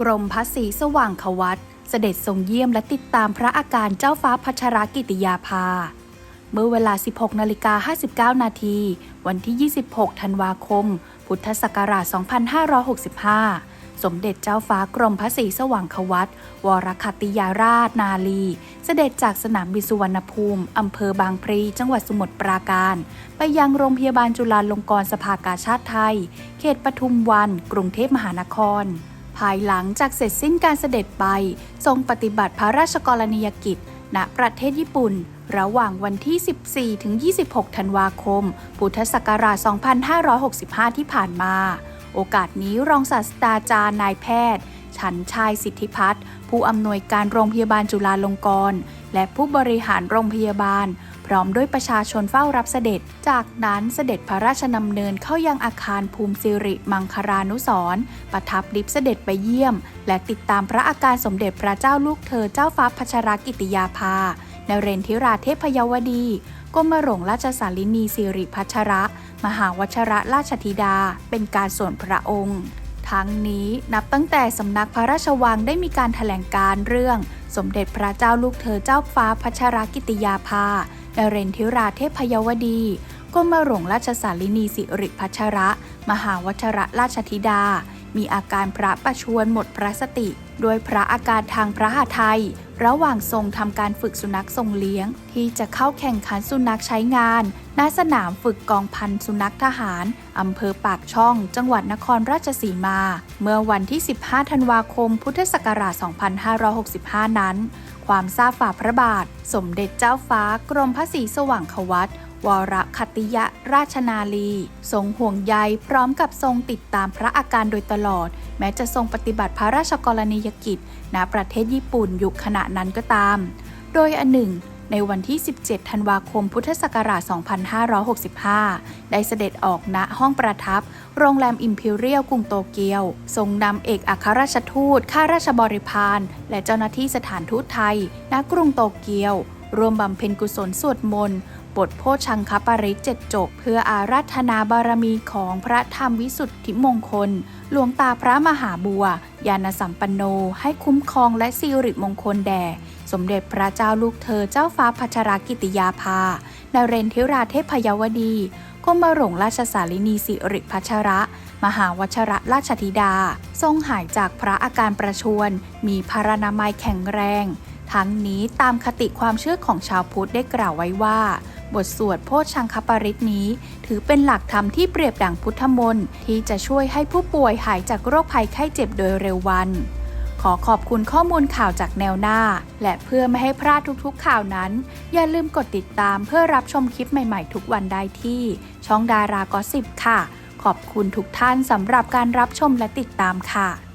กรมพระศรีสว่างขวัตเสด็จทรงเยี่ยมและติดตามพระอาการเจ้าฟ้าพัชรกิติยาภา เมื่อเวลา 16นาฬิกา59 นาที วันที่ 26 ธันวาคม พุทธศักราช 2565 สมเด็จเจ้าฟ้ากรมพระศรีสว่างขวัตวรคัตติยาราชนาลี เสด็จจากสนามบินสุวรรณภูมิ อำเภอบางพลี จังหวัดสมุทรปราการ ไปยังโรงพยาบาลจุฬาลงกรณ์สภากาชาติไทย เขตปทุมวัน กรุงเทพมหานคร ภายหลังจากเสร็จสิ้นการเสด็จไป ทรงปฏิบัติพระราชกรณียกิจ ณประเทศญี่ปุ่น ระหว่างวันที่ 14 ถึง 26 ธันวาคม พุทธศักราช 2565 ที่ผ่านมา โอกาสนี้รองศาสตราจารย์นายแพทย์ ฉันชายสิทธิพัฒน์ผู้อำนวยการโรงพยาบาลจุฬาลงกรณ์และผู้บริหารโรงพยาบาล ร้อมด้วยประชาชนเฝ้ารับเสด็จ จากนั้นเสด็จพระราชดำเนินเข้ายังอาคารภูมิสิริมังคลานุสรณ์ประทับลิฟเสด็จไปเยี่ยม และติดตามพระอาการสมเด็จพระเจ้าลูกเธอเจ้าฟ้าพัชรกิติยาภาในเรนทิราเทพยวดีกรมหลวงราชสารินีสิริพัชระ มหาวชระราชธิดา เป็นการส่วนพระองค์ ทั้งนี้นับตั้งแต่สำนักพระราชวังได้มีการถแถลงการเรื่อง สมเด็จพระเจ้าลูกเธอเจ้าฟ้าพัชรกิติยาภานเรนทิราเทพยวดีกรมหลวงราชสารินีสิริพัชระ มหาวชระราชธิดา มีอาการพระประชวนหมดพระสติโดยพระอาการทางพระหาไทย ระหว่างทรงทำการฝึกสุนัขทรงเลี้ยง ที่จะเข้าแข่งขันสุนัขใช้งาน ณ สนามฝึกกองพันสุนัขทหาร อำเภอปากช่อง จังหวัดนครราชสีมา เมื่อวันที่ 15 ธันวาคม พุทธศักราช 2565 นั้นความซาบฝ่าพระบาท สมเด็จเจ้าฟ้ากรมพระศรีสว่างควัตวรคัตติยราชนาลี ทรงห่วงใยพร้อมกับทรงติดตามพระอาการโดยตลอด แม้จะทรงปฏิบัติพระราชกรณียกิจ ณประเทศญี่ปุ่นยุคขณะนั้นก็ตาม โดยอันหนึ่ง ในวันที่ 17 ธันวาคม พุทธศักราช 2565 ได้เสด็จออกณห้องประทับ โรงแรมอิมพีเรียลกรุงโตเกียว ทรงนำเอกอัครราชทูต ข้าราชบริพาร และเจ้าหน้าที่สถานทูตไทย ณ กรุงโตเกียว รวมบำเพ็ญกุศลสวดมนต์บทโพชังคปริเจ็ดจบ เพื่ออาราธนาบารมีของพระธรรมวิสุทธิมงคล หลวงตาพระมหาบัว ยานสัมปันโนให้คุ้มครองและสิริมงคลแด่ สมเด็จพระเจ้าลูกเธอเจ้าฟ้าพัชรกิติยาภานาเรนทิราเทพยวดีกรมหลวงราชสารินีสิริพัชระ มหาวชระราชธิดา ทรงหายจากพระอาการประชวรมีพารณามัยแข็งแรง ทั้งนี้ตามคติความเชื่อของชาวพุทธได้กล่าวไว้ว่า บทสวดโพชังคปริตนี้ ถือเป็นหลักธรรมที่เปรียบดั่งพุทธมนต์ที่จะช่วยให้ผู้ป่วยหายจากโรคภัยไข้เจ็บโดยเร็ววัน ขอขอบคุณข้อมูลข่าวจากแนวหน้า และเพื่อไม่ให้พลาดทุกๆข่าวนั้น อย่าลืมกดติดตามเพื่อรับชมคลิปใหม่ๆ ทุกวันได้ที่ ช่องดารากอสิบค่ะ ขอบคุณทุกท่านสำหรับการรับชมและติดตามค่ะ